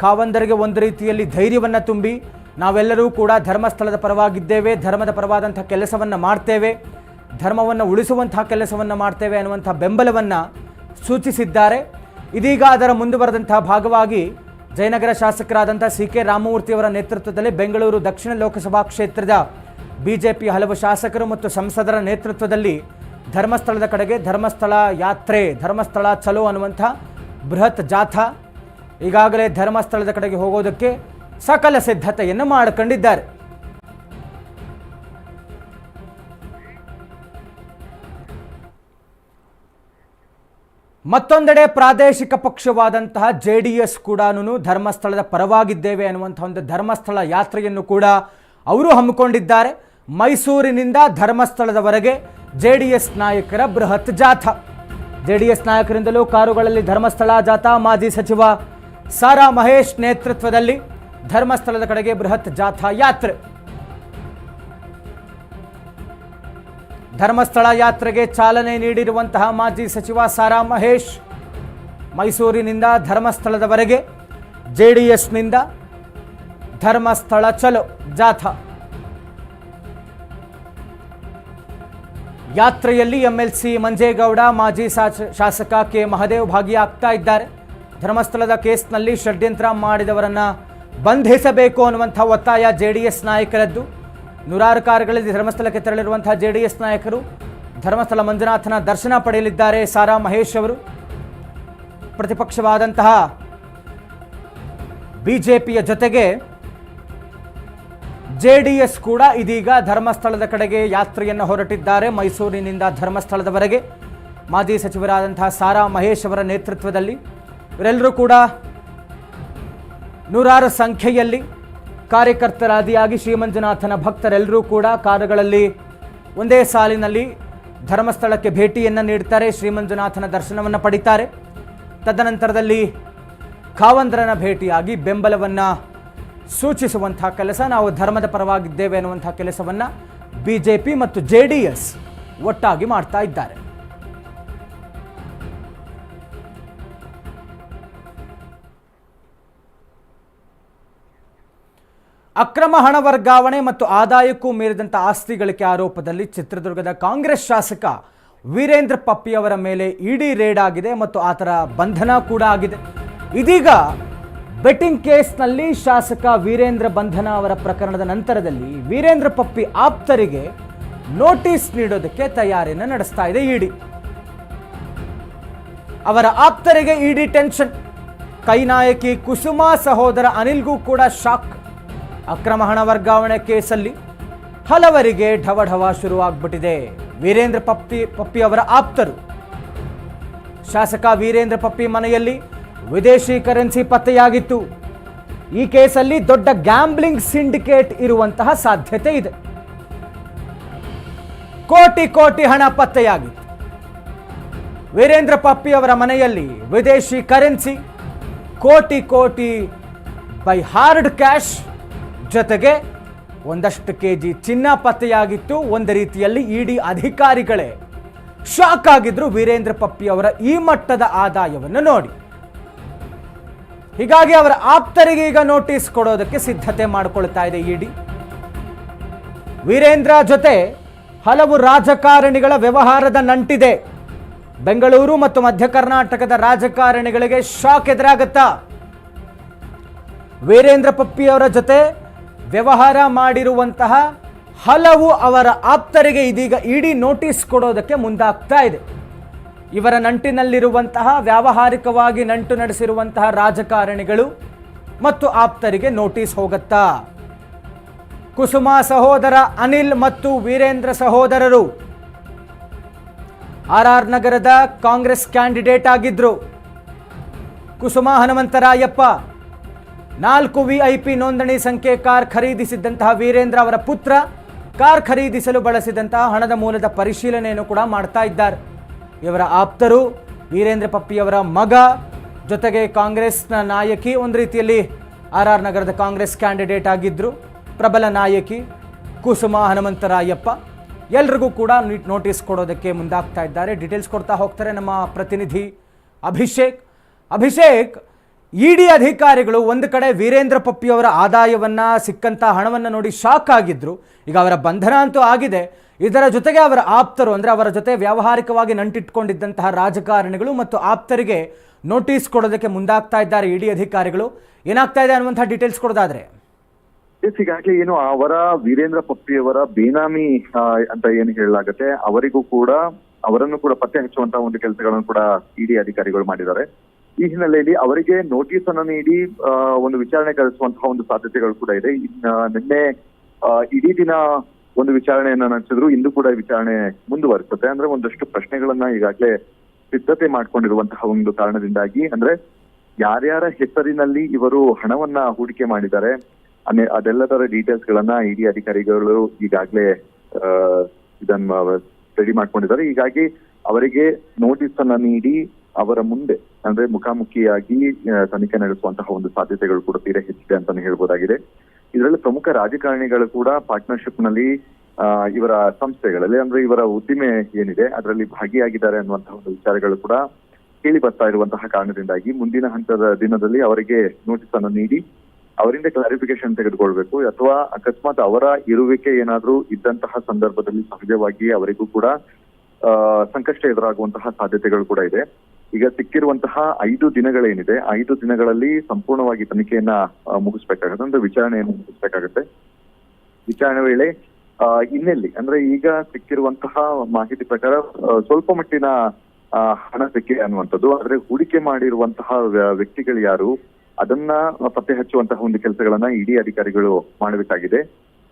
ಕಾವಂದರಿಗೆ ಒಂದು ರೀತಿಯಲ್ಲಿ ಧೈರ್ಯವನ್ನು ತುಂಬಿ ನಾವೆಲ್ಲರೂ ಕೂಡ ಧರ್ಮಸ್ಥಳದ ಪರವಾಗಿದ್ದೇವೆ, ಧರ್ಮದ ಪರವಾದಂಥ ಕೆಲಸವನ್ನು ಮಾಡ್ತೇವೆ, ಧರ್ಮವನ್ನು ಉಳಿಸುವಂಥ ಕೆಲಸವನ್ನು ಮಾಡ್ತೇವೆ ಅನ್ನುವಂಥ ಬೆಂಬಲವನ್ನು ಸೂಚಿಸಿದ್ದಾರೆ. ಇದೀಗ ಅದರ ಮುಂದುವರೆದಂತಹ ಭಾಗವಾಗಿ ಜಯನಗರ ಶಾಸಕರಾದಂಥ ಸಿ ಕೆ ರಾಮಮೂರ್ತಿಯವರ ನೇತೃತ್ವದಲ್ಲಿ ಬೆಂಗಳೂರು ದಕ್ಷಿಣ ಲೋಕಸಭಾ ಕ್ಷೇತ್ರದ ಬಿಜೆಪಿ ಹಲವು ಶಾಸಕರು ಮತ್ತು ಸಂಸದರ ನೇತೃತ್ವದಲ್ಲಿ ಧರ್ಮಸ್ಥಳದ ಕಡೆಗೆ ಧರ್ಮಸ್ಥಳ ಯಾತ್ರೆ, ಧರ್ಮಸ್ಥಳ ಚಲೋ ಅನ್ನುವಂಥ ಬೃಹತ್ ಜಾಥಾ ಈಗಾಗಲೇ ಧರ್ಮಸ್ಥಳದ ಕಡೆಗೆ ಹೋಗೋದಕ್ಕೆ ಸಕಲ ಸಿದ್ಧತೆಯನ್ನು ಮಾಡಿಕೊಂಡಿದ್ದಾರೆ. ಮತ್ತೊಂದೆಡೆ ಪ್ರಾದೇಶಿಕ ಪಕ್ಷವಾದಂತಹ ಜೆ ಡಿ ಎಸ್ ಕೂಡ ಧರ್ಮಸ್ಥಳದ ಪರವಾಗಿದ್ದೇವೆ ಅನ್ನುವಂಥ ಒಂದು ಧರ್ಮಸ್ಥಳ ಯಾತ್ರೆಯನ್ನು ಕೂಡ ಅವರು ಹಮ್ಮಿಕೊಂಡಿದ್ದಾರೆ. ಮೈಸೂರಿನಿಂದ ಧರ್ಮಸ್ಥಳದವರೆಗೆ ಜೆ ಡಿ ಎಸ್ ನಾಯಕರ ಬೃಹತ್ ಜಾಥಾ. ಜೆ ಡಿ ಎಸ್ ನಾಯಕರಿಂದಲೂ ಕಾರುಗಳಲ್ಲಿ ಧರ್ಮಸ್ಥಳ ಜಾಥಾ ಮಾಜಿ ಸಚಿವ ಸಾರಾ ಮಹೇಶ್ ನೇತೃತ್ವದಲ್ಲಿ ಧರ್ಮಸ್ಥಳದ ಕಡೆಗೆ ಬೃಹತ್ ಜಾಥಾ ಯಾತ್ರೆ. ಧರ್ಮಸ್ಥಳ ಯಾತ್ರೆಗೆ ಚಾಲನೆ ನೀಡಿರುವಂತಹ ಮಾಜಿ ಸಚಿವ ಸಾರಾ ಮಹೇಶ್ ಮೈಸೂರಿನಿಂದ ಧರ್ಮಸ್ಥಳದವರೆಗೆ ಜೆ ಡಿ ಎಸ್ನಿಂದ ಧರ್ಮಸ್ಥಳ ಚಲೋ ಜಾಥಾ. ಯಾತ್ರೆಯಲ್ಲಿ ಎಂಎಲ್ಸಿ ಮಂಜೇಗೌಡ, ಮಾಜಿ ಶಾಸ- ಶಾಸಕ ಕೆ ಮಹದೇವ್ ಭಾಗಿಯಾಗ್ತಾ ಇದ್ದಾರೆ. ಧರ್ಮಸ್ಥಳದ ಕೇಸ್ನಲ್ಲಿ ಷಡ್ಯಂತ್ರ ಮಾಡಿದವರನ್ನ ಬಂಧಿಸಬೇಕು ಅನ್ನುವಂಥ ಒತ್ತಾಯ ಜೆ ಡಿ ಎಸ್ ನಾಯಕರದ್ದು. ನೂರಾರು ಕಾರುಗಳಲ್ಲಿ ಧರ್ಮಸ್ಥಳಕ್ಕೆ ತೆರಳಿರುವಂಥ ಜೆ ಡಿ ಎಸ್ ನಾಯಕರು, ಧರ್ಮಸ್ಥಳ ಮಂಜುನಾಥನ ದರ್ಶನ ಪಡೆಯಲಿದ್ದಾರೆ ಸಾರಾ ಮಹೇಶ್ ಅವರು. ಪ್ರತಿಪಕ್ಷವಾದಂತಹ ಬಿಜೆಪಿಯ ಜೊತೆಗೆ ಜೆ ಡಿ ಎಸ್ ಕೂಡ ಇದೀಗ ಧರ್ಮಸ್ಥಳದ ಕಡೆಗೆ ಯಾತ್ರೆಯನ್ನು ಹೊರಟಿದ್ದಾರೆ. ಮೈಸೂರಿನಿಂದ ಧರ್ಮಸ್ಥಳದವರೆಗೆ ಮಾಜಿ ಸಚಿವರಾದಂತಹ ಸಾರಾ ಮಹೇಶ್ ಅವರ ನೇತೃತ್ವದಲ್ಲಿ ಇವರೆಲ್ಲರೂ ಕೂಡ ನೂರಾರು ಸಂಖ್ಯೆಯಲ್ಲಿ ಕಾರ್ಯಕರ್ತರಾದಿಯಾಗಿ ಶ್ರೀಮಂಜುನಾಥನ ಭಕ್ತರೆಲ್ಲರೂ ಕೂಡ ಕಾರುಗಳಲ್ಲಿ ಒಂದೇ ಸಾಲಿನಲ್ಲಿ ಧರ್ಮಸ್ಥಳಕ್ಕೆ ಭೇಟಿಯನ್ನು ನೀಡ್ತಾರೆ. ಶ್ರೀಮಂಜುನಾಥನ ದರ್ಶನವನ್ನು ಪಡಿತಾರೆ. ತದನಂತರದಲ್ಲಿ ಖಾವಂದ್ರನ ಭೇಟಿಯಾಗಿ ಬೆಂಬಲವನ್ನು ಸೂಚಿಸುವಂತಹ ಕೆಲಸ ನಾವು ಧರ್ಮದ ಪರವಾಗಿದ್ದೇವೆ ಅನ್ನುವಂಥ ಕೆಲಸವನ್ನು ಬಿ ಮತ್ತು ಜೆ ಒಟ್ಟಾಗಿ ಮಾಡ್ತಾ ಇದ್ದಾರೆ. ಅಕ್ರಮ ಹಣ ವರ್ಗಾವಣೆ ಮತ್ತು ಆದಾಯಕ್ಕೂ ಮೀರಿದಂಥ ಆಸ್ತಿ ಗಳಿಕೆ ಆರೋಪದಲ್ಲಿ ಚಿತ್ರದುರ್ಗದ ಕಾಂಗ್ರೆಸ್ ಶಾಸಕ ವೀರೇಂದ್ರ ಪಪ್ಪಿ ಅವರ ಮೇಲೆ ಇಡಿ ರೇಡ್ ಆಗಿದೆ ಮತ್ತು ಆತರ ಬಂಧನ ಕೂಡ ಆಗಿದೆ. ಇದೀಗ ಬೆಟ್ಟಿಂಗ್ ಕೇಸ್ನಲ್ಲಿ ಶಾಸಕ ವೀರೇಂದ್ರ ಬಂಧನ ಅವರ ಪ್ರಕರಣದ ನಂತರದಲ್ಲಿ ವೀರೇಂದ್ರ ಪಪ್ಪಿ ಆಪ್ತರಿಗೆ ನೋಟಿಸ್ ನೀಡೋದಕ್ಕೆ ತಯಾರಿಯನ್ನು ನಡೆಸ್ತಾ ಇದೆ ಇಡಿ. ಅವರ ಆಪ್ತರಿಗೆ ಇಡಿ ಟೆನ್ಷನ್. ಕೈನಾಯಕಿ ಕುಸುಮಾ ಸಹೋದರ ಅನಿಲ್ಗೂ ಕೂಡ ಶಾಕ್. ಅಕ್ರಮ ಹಣ ವರ್ಗಾವಣೆ ಕೇಸಲ್ಲಿ ಹಲವರಿಗೆ ಢವಢವ ಶುರುವಾಗ್ಬಿಟ್ಟಿದೆ. ವೀರೇಂದ್ರ ಪಪ್ಪಿ ಪಪ್ಪಿ ಅವರ ಆಪ್ತರು. ಶಾಸಕ ವೀರೇಂದ್ರ ಪಪ್ಪಿ ಮನೆಯಲ್ಲಿ ವಿದೇಶಿ ಕರೆನ್ಸಿ ಪತ್ತೆಯಾಗಿತ್ತು. ಈ ಕೇಸಲ್ಲಿ ದೊಡ್ಡ ಗ್ಯಾಂಬ್ಲಿಂಗ್ ಸಿಂಡಿಕೇಟ್ ಇರುವಂತಹ ಸಾಧ್ಯತೆ ಇದೆ. ಕೋಟಿ ಕೋಟಿ ಹಣ ಪತ್ತೆಯಾಗಿತ್ತು. ವೀರೇಂದ್ರ ಪಪ್ಪಿ ಅವರ ಮನೆಯಲ್ಲಿ ವಿದೇಶಿ ಕರೆನ್ಸಿ ಕೋಟಿ ಕೋಟಿ ಬೈ ಹಾರ್ಡ್ ಕ್ಯಾಶ್ ಜೊತೆಗೆ ಒಂದಷ್ಟು ಕೆ ಜಿ ಚಿನ್ನ ಪತ್ತೆಯಾಗಿತ್ತು. ಒಂದು ರೀತಿಯಲ್ಲಿ ಇಡಿ ಅಧಿಕಾರಿಗಳೇ. ಶಾಕ್ ಆಗಿದ್ರು ವೀರೇಂದ್ರ ಪಪ್ಪಿ ಅವರ ಈ ಮಟ್ಟದ ಆದಾಯವನ್ನು ನೋಡಿ. ಹೀಗಾಗಿ ಅವರ ಆಪ್ತರಿಗೆ ಈಗ ನೋಟಿಸ್ ಕೊಡೋದಕ್ಕೆ ಸಿದ್ಧತೆ ಮಾಡಿಕೊಳ್ತಾ ಇದೆ ಇಡಿ. ವೀರೇಂದ್ರ ಜೊತೆ ಹಲವು ರಾಜಕಾರಣಿಗಳ ವ್ಯವಹಾರದ ನಂಟಿದೆ. ಬೆಂಗಳೂರು ಮತ್ತು ಮಧ್ಯ ಕರ್ನಾಟಕದ ರಾಜಕಾರಣಿಗಳಿಗೆ ಶಾಕ್ ಎದುರಾಗತ್ತಾ. ವೀರೇಂದ್ರ ಪಪ್ಪಿ ಅವರ ಜೊತೆ ವ್ಯವಹಾರ ಮಾಡಿರುವಂತಹ ಹಲವು ಅವರ ಆಪ್ತರಿಗೆ ಇದೀಗ ಇಡಿ ನೋಟಿಸ್ ಕೊಡೋದಕ್ಕೆ ಮುಂದಾಗ್ತಾ ಇದೆ. ಇವರ ನಂಟಿನಲ್ಲಿರುವಂತಹ, ವ್ಯಾವಹಾರಿಕವಾಗಿ ನಂಟು ನಡೆಸಿರುವಂತಹ ರಾಜಕಾರಣಿಗಳು ಮತ್ತು ಆಪ್ತರಿಗೆ ನೋಟಿಸ್ ಹೋಗುತ್ತಾ? ಕುಸುಮಾ ಸಹೋದರ ಅನಿಲ್ ಮತ್ತು ವೀರೇಂದ್ರ ಸಹೋದರರು ಆರ್ ಆರ್ ನಗರದ ಕಾಂಗ್ರೆಸ್ ಕ್ಯಾಂಡಿಡೇಟ್ ಆಗಿದ್ರು. ಕುಸುಮಾ ಹನುಮಂತರಾಯಪ್ಪ ನಾಲ್ಕು ವಿಐಪಿ ನೋಂದಣಿ ಸಂಖ್ಯೆ ಕಾರ್ ಖರೀದಿಸಿದ್ದಂತಹ ವೀರೇಂದ್ರ ಅವರ ಪುತ್ರ ಕಾರ್ ಖರೀದಿಸಲು ಬಳಸಿದಂತಹ ಹಣದ ಮೂಲದ ಪರಿಶೀಲನೆಯನ್ನು ಕೂಡ ಮಾಡ್ತಾ ಇದ್ದಾರೆ. ಇವರ ಆಪ್ತರು ವೀರೇಂದ್ರ ಪಪ್ಪಿಯವರ ಮಗ ಜೊತೆಗೆ ಕಾಂಗ್ರೆಸ್ನ ನಾಯಕಿ ಒಂದು ರೀತಿಯಲ್ಲಿ ಆರ್ ಆರ್ ನಗರದ ಕಾಂಗ್ರೆಸ್ ಕ್ಯಾಂಡಿಡೇಟ್ ಆಗಿದ್ದರು ಪ್ರಬಲ ನಾಯಕಿ ಕುಸುಮ ಹನುಮಂತರಾಯಪ್ಪ. ಎಲ್ರಿಗೂ ಕೂಡ ನೀಟ್ ನೋಟಿಸ್ ಕೊಡೋದಕ್ಕೆ ಮುಂದಾಗ್ತಾ ಇದ್ದಾರೆ. ಡೀಟೇಲ್ಸ್ ಕೊಡ್ತಾ ಹೋಗ್ತಾರೆ ನಮ್ಮ ಪ್ರತಿನಿಧಿ ಅಭಿಷೇಕ್. ಅಭಿಷೇಕ್ ಇಡಿ ಅಧಿಕಾರಿಗಳು ಒಂದು ಕಡೆ ವೀರೇಂದ್ರ ಪಪ್ಪಿಯವರ ಆದಾಯವನ್ನು, ಸಿಕ್ಕಂತ ಹಣವನ್ನು ನೋಡಿ ಶಾಕ್ ಆಗಿದ್ರು. ಈಗ ಅವರ ಬಂಧನ ಅಂತೂ ಆಗಿದೆ. ಇದರ ಜೊತೆಗೆ ಅವರ ಆಪ್ತರು, ಅಂದರೆ ಅವರ ಜೊತೆ ವ್ಯಾವಹಾರಿಕವಾಗಿ ನಂಟಿಟ್ಕೊಂಡಿದ್ದಂತಹ ರಾಜಕಾರಣಿಗಳು ಮತ್ತು ಆಪ್ತರಿಗೆ ನೋಟಿಸ್ ಕೊಡೋದಕ್ಕೆ ಮುಂದಾಗ್ತಾ ಇದ್ದಾರೆ ಇಡಿ ಅಧಿಕಾರಿಗಳು. ಏನಾಗ್ತಾ ಇದೆ ಅನ್ನುವಂಥ ಡೀಟೇಲ್ಸ್ ಕೊಡೋದಾದ್ರೆ? ಈಗಾಗಲೇ ಏನು ಅವರ ವೀರೇಂದ್ರ ಪಪ್ಪಿಯವರ ಬೇನಾಮಿ ಅಂತ ಏನು ಹೇಳಲಾಗತ್ತೆ, ಅವರಿಗೂ ಕೂಡ, ಅವರನ್ನು ಕೂಡ ಪತ್ತೆ ಹಚ್ಚುವಂತಹ ಒಂದು ಕೆಲಸಗಳನ್ನು ಕೂಡ ಇಡಿ ಅಧಿಕಾರಿಗಳು ಮಾಡಿದ್ದಾರೆ. ಈ ಹಿನ್ನೆಲೆಯಲ್ಲಿ ಅವರಿಗೆ ನೋಟಿಸ್ ಅನ್ನು ನೀಡಿ ಒಂದು ವಿಚಾರಣೆ ಕಳಿಸುವಂತಹ ಒಂದು ಸಾಧ್ಯತೆಗಳು ಕೂಡ ಇದೆ. ನಿನ್ನೆ ಇಡೀ ದಿನ ಒಂದು ವಿಚಾರಣೆಯನ್ನ ನಡೆಸಿದ್ರು. ಇಂದು ಕೂಡ ವಿಚಾರಣೆ ಮುಂದುವರಿಸುತ್ತೆ. ಅಂದ್ರೆ ಒಂದಷ್ಟು ಪ್ರಶ್ನೆಗಳನ್ನ ಈಗಾಗಲೇ ಸಿದ್ಧತೆ ಮಾಡ್ಕೊಂಡಿರುವಂತಹ ಒಂದು ಕಾರಣದಿಂದಾಗಿ, ಅಂದ್ರೆ ಯಾರ್ಯಾರ ಹೆಸರಿನಲ್ಲಿ ಇವರು ಹಣವನ್ನ ಹೂಡಿಕೆ ಮಾಡಿದ್ದಾರೆ ಅದೆಲ್ಲದರ ಡೀಟೇಲ್ಸ್ ಗಳನ್ನ ಇಡಿ ಅಧಿಕಾರಿಗಳು ಈಗಾಗಲೇ ಇದನ್ನ ರೆಡಿ ಮಾಡ್ಕೊಂಡಿದ್ದಾರೆ. ಹೀಗಾಗಿ ಅವರಿಗೆ ನೋಟಿಸ್ ಅನ್ನ ನೀಡಿ ಅವರ ಮುಂದೆ ಅಂದ್ರೆ ಮುಖಾಮುಖಿಯಾಗಿ ತನಿಖೆ ನಡೆಸುವಂತಹ ಒಂದು ಸಾಧ್ಯತೆಗಳು ಕೂಡ ತೀರಾ ಹೆಚ್ಚಿದೆ ಅಂತಾನೆ ಹೇಳ್ಬೋದಾಗಿದೆ. ಇದರಲ್ಲಿ ಪ್ರಮುಖ ರಾಜಕಾರಣಿಗಳು ಕೂಡ ಪಾರ್ಟ್ನರ್ಶಿಪ್ನಲ್ಲಿ ಇವರ ಸಂಸ್ಥೆಗಳಲ್ಲಿ, ಅಂದ್ರೆ ಇವರ ಉದ್ದಿಮೆ ಏನಿದೆ, ಅದರಲ್ಲಿ ಭಾಗಿಯಾಗಿದ್ದಾರೆ ಅನ್ನುವಂತಹ ಒಂದು ವಿಚಾರಗಳು ಕೂಡ ಕೇಳಿ ಬರ್ತಾ ಇರುವಂತಹ ಕಾರಣದಿಂದಾಗಿ ಮುಂದಿನ ಹಂತದ ದಿನದಲ್ಲಿ ಅವರಿಗೆ ನೋಟಿಸ್ ಅನ್ನು ನೀಡಿ, ಅವರಿಂದ ಕ್ಲಾರಿಫಿಕೇಶನ್ ತೆಗೆದುಕೊಳ್ಬೇಕು, ಅಥವಾ ಅಕಸ್ಮಾತ್ ಅವರ ಇರುವಿಕೆ ಏನಾದ್ರೂ ಇದ್ದಂತಹ ಸಂದರ್ಭದಲ್ಲಿ ಸಹಜವಾಗಿ ಅವರಿಗೂ ಕೂಡ ಸಂಕಷ್ಟ ಎದುರಾಗುವಂತಹ ಸಾಧ್ಯತೆಗಳು ಕೂಡ ಇದೆ. ಈಗ ಸಿಕ್ಕಿರುವಂತಹ ಐದು ದಿನಗಳೇನಿದೆ, ಐದು ದಿನಗಳಲ್ಲಿ ಸಂಪೂರ್ಣವಾಗಿ ತನಿಖೆಯನ್ನ ಮುಗಿಸ್ಬೇಕಾಗತ್ತೆ, ಅಂದ್ರೆ ವಿಚಾರಣೆಯನ್ನು ಮುಗಿಸ್ಬೇಕಾಗತ್ತೆ. ವಿಚಾರಣೆ ವೇಳೆ ಇನ್ನೆಲ್ಲಿ, ಅಂದ್ರೆ ಈಗ ಸಿಕ್ಕಿರುವಂತಹ ಮಾಹಿತಿ ಪ್ರಕಾರ ಸ್ವಲ್ಪ ಮಟ್ಟಿನ ಹಣ ಸಿಕ್ಕಿದೆ ಅನ್ನುವಂಥದ್ದು, ಆದ್ರೆ ಹೂಡಿಕೆ ಮಾಡಿರುವಂತಹ ವ್ಯಕ್ತಿಗಳು ಯಾರು, ಅದನ್ನ ಪತ್ತೆ ಹಚ್ಚುವಂತಹ ಒಂದು ಕೆಲಸಗಳನ್ನ ಇಡಿ ಅಧಿಕಾರಿಗಳು ಮಾಡಬೇಕಾಗಿದೆ.